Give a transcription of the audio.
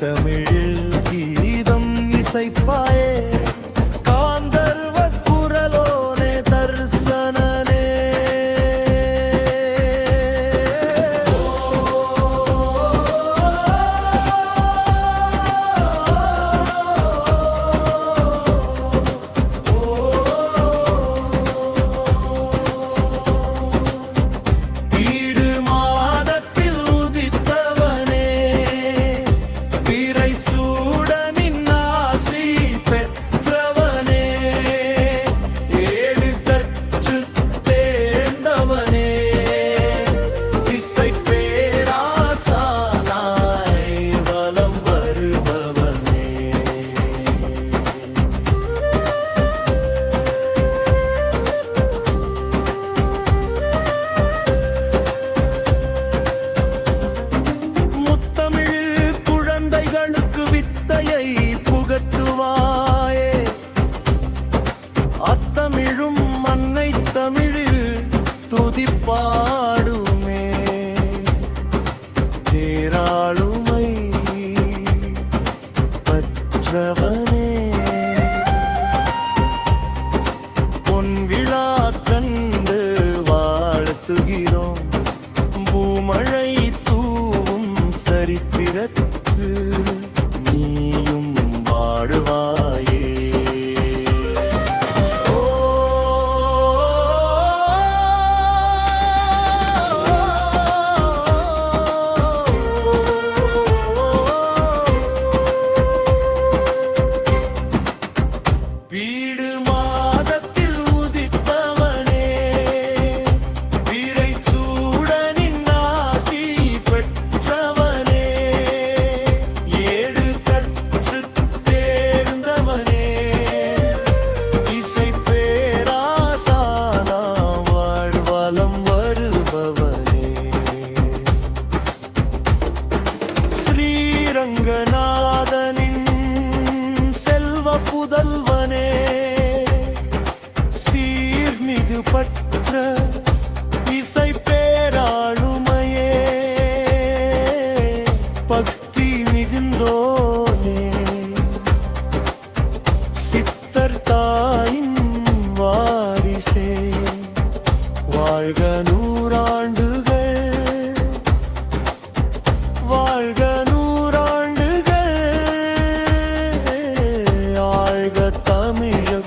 தமிழில் கீதம் இசைப்பாயே. பாடுமே. தேராளுமை பற்றவனே. பொன் விழா கண்டு வாழ்த்துகிறோம். பூமழை தூவும் சரித்திரத்து நீயும் வாடுவாய் பற்ற இசை பேராளுமையே. பக்தி மிகுந்தோனே. சித்தர் தாயின் வாரிசே. வாழ்க நூறாண்டுகள். வாழ்க நூறாண்டுகள். ஆழ்க தமிழ